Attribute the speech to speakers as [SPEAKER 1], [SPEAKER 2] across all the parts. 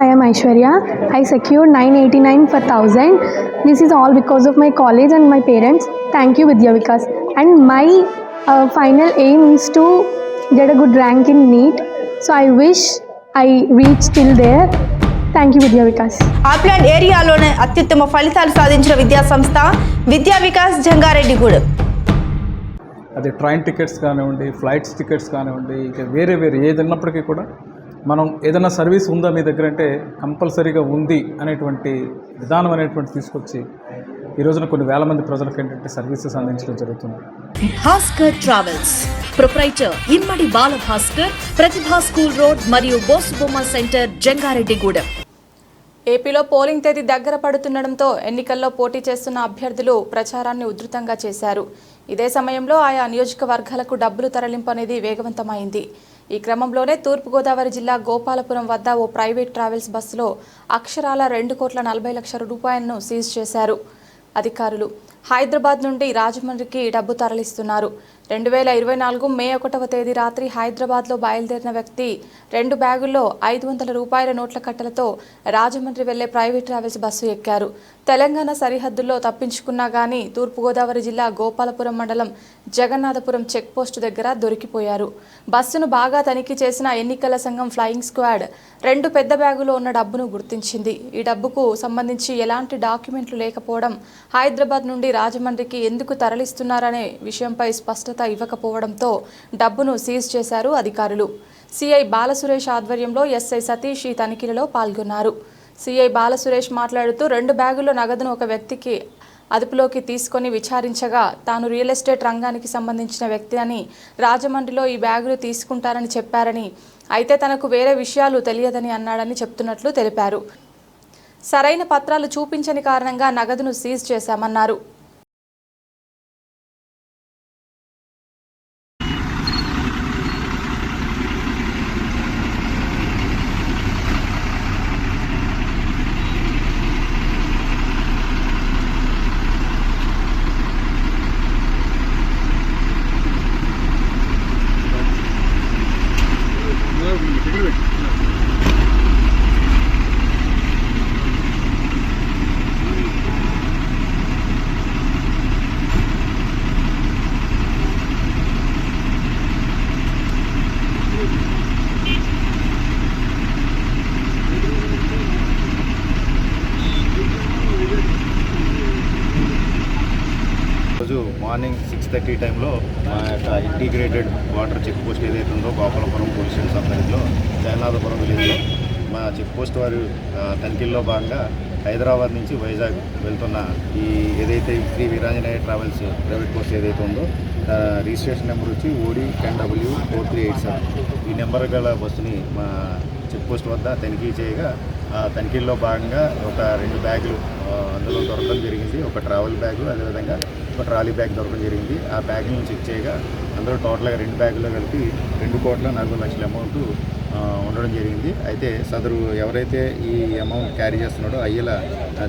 [SPEAKER 1] I am Aishwarya. I secured 989 for 1000. This is all because of my college and my parents. Thank you, Vidya Vikas. And my uh, final aim is to get a good rank in NEET. So I wish I reach till there. Thank you, Vidya Vikas.
[SPEAKER 2] ఆప్లాండ్ ఏరియాలోనే అత్యుత్తమ ఫలితాలు సాధించిన విద్యా సంస్థ విద్యా వికాస్ జంగారెడ్డిగూడెం
[SPEAKER 3] అది train tickets కానివ్వండి flights tickets కానివ్వండి ఇక వేరే వేరే ఏది ఉన్నప్పటికీ కూడా మనం ఏదైనా సర్వీస్ ఉందా మీ దగ్గర అంటే కంపల్సరీగా ఉంది అనేటువంటి విధానం అనేటువంటి తీసుకొచ్చి ఈ రోజున కొన్ని వేల మంది ప్రజలకు ఏంటంటే సర్వీసెస్ అందించడం జరుగుతుంది.
[SPEAKER 4] Bhaskar travels proprietor Immadi Bala Bhaskar Pratibha school road మరియు బోసుబొమ్మ సెంటర్ జంగారెడ్డిగూడెం.
[SPEAKER 5] ఏపీలో పోలింగ్ తేదీ దగ్గర పడుతుండటంతో ఎన్నికల్లో పోటీ చేస్తున్న అభ్యర్థులు ప్రచారాన్ని ఉధృతంగా చేశారు. ఇదే సమయంలో ఆయా నియోజకవర్గాలకు డబ్బులు తరలింపు అనేది వేగవంతమైంది. ఈ క్రమంలోనే తూర్పుగోదావరి జిల్లా గోపాలపురం వద్ద ఓ ప్రైవేట్ ట్రావెల్స్ బస్సులో అక్షరాల రెండు కోట్ల నలభై లక్షల రూపాయలను సీజ్ చేశారు. అధికారులు హైదరాబాద్ నుండి రాజమండ్రికి డబ్బు తరలిస్తున్నారు. రెండు వేల ఇరవై నాలుగు మే ఒకటవ తేదీ రాత్రి హైదరాబాద్లో బయలుదేరిన వ్యక్తి రెండు బ్యాగుల్లో ఐదు వందల రూపాయల నోట్ల కట్టలతో రాజమండ్రి వెళ్ళే ప్రైవేట్ ట్రావెల్స్ బస్సు ఎక్కారు. తెలంగాణ సరిహద్దుల్లో తప్పించుకున్నా గానీ తూర్పుగోదావరి జిల్లా గోపాలపురం మండలం జగన్నాథపురం చెక్పోస్టు దగ్గర దొరికిపోయారు. బస్సును బాగా తనిఖీ చేసిన ఎన్నికల సంఘం ఫ్లయింగ్ స్క్వాడ్ రెండు పెద్ద బ్యాగులో ఉన్న డబ్బును గుర్తించింది. ఈ డబ్బుకు సంబంధించి ఎలాంటి డాక్యుమెంట్లు లేకపోవడం హైదరాబాద్ నుండి రాజమండ్రికి ఎందుకు తరలిస్తున్నారనే విషయంపై స్పష్టత ఇవ్వకపోవడంతో డబ్బును సీజ్ చేశారు అధికారులు. సిఐ బాలసురేష్ ఆధ్వర్యంలో ఎస్ఐ సతీష్ ఈ తనిఖీలలో పాల్గొన్నారు. సిఐ బాలసురేష్ మాట్లాడుతూ రెండు బ్యాగుల్లో నగదును ఒక వ్యక్తికి అదుపులోకి తీసుకొని విచారించగా తాను రియల్ ఎస్టేట్ రంగానికి సంబంధించిన వ్యక్తి అని రాజమండ్రిలో ఈ బ్యాగులు తీసుకుంటారని చెప్పారని అయితే తనకు వేరే విషయాలు తెలియదని అన్నాడని చెప్తున్నట్లు తెలిపారు. సరైన పత్రాలు చూపించని కారణంగా నగదును సీజ్ చేశామన్నారు.
[SPEAKER 6] మార్నింగ్ సిక్స్ థర్టీ టైంలో మా యొక్క ఇంటిగ్రేటెడ్ వాటర్ చెక్ పోస్ట్ ఏదైతే ఉందో గోపాలపురం పోలీస్ స్టేషన్ సబ్సిడీలో జయనాథపురం విలేజ్లో మా చెక్ పోస్ట్ వారు తనిఖీల్లో భాగంగా హైదరాబాద్ నుంచి వైజాగ్ వెళ్తున్న ఈ ఏదైతే Sri Veeranjaneya travels private post ఏదైతే ఉందో రిజిస్ట్రేషన్ నెంబర్ వచ్చి OD ten W four three eight seven. ఈ నెంబర్ గల బస్సుని మా చెక్ పోస్ట్ వద్ద తనిఖీ చేయగా తనిఖీల్లో భాగంగా ఒక రెండు బ్యాగులు అందులో దొరకడం జరిగింది. ఒక ట్రావెల్ బ్యాగు అదేవిధంగా ఒక ట్రాలీ బ్యాగ్ దొరకడం జరిగింది. ఆ బ్యాగ్ని చెక్ చేయగా అందులో టోటల్గా రెండు బ్యాగులో కలిపి రెండు కోట్ల నలభై లక్షల అమౌంట్ ఉండడం జరిగింది. అయితే సదరు ఎవరైతే ఈ అమౌంట్ క్యారీ చేస్తున్నాడో అయ్యల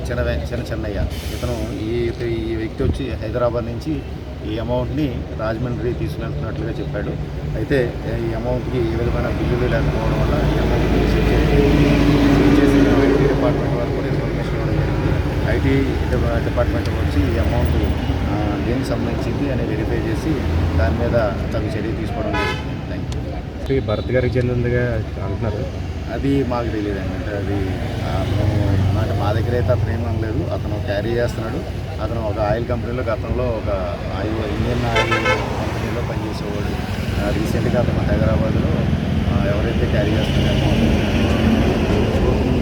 [SPEAKER 6] చిన్న చిన్న చెన్నయ్య ఇతను ఈ ఈ వ్యక్తి వచ్చి హైదరాబాద్ నుంచి ఈ అమౌంట్ని రాజమండ్రి తీసుకెళ్తున్నట్లుగా చెప్పాడు. అయితే ఈ అమౌంట్కి ఏ విధమైన బిల్లులు లేకపోవడం వల్ల ఈ అమౌంట్ డిపార్ట్మెంట్ వారు కూడా ఇన్ఫర్మేషన్ ఇవ్వడం జరిగింది. ఐటీ డిపార్ట్మెంట్ వచ్చి ఈ అమౌంట్ దేనికి సంబంధించింది అని వెరిఫై చేసి దాని మీద తగు చర్య తీసుకోవడం జరిగింది. థ్యాంక్ యూ
[SPEAKER 7] భరత్ గారికి చెందిందిగా అంటున్నారు.
[SPEAKER 6] అది మాకు తెలియదండి. అంటే అది అంటే మా దగ్గర అయితే అతను ఏమీ లేదు అతను క్యారీ చేస్తున్నాడు. అతను ఒక ఆయిల్ కంపెనీలో గతంలో ఒక ఆయిల్ ఇండియన్ ఆయిల్ కంపెనీలో పనిచేసేవాడు. రీసెంట్గా అతను హైదరాబాద్లో ఎవరైతే క్యారీ చేస్తున్నారో స్పోకెన్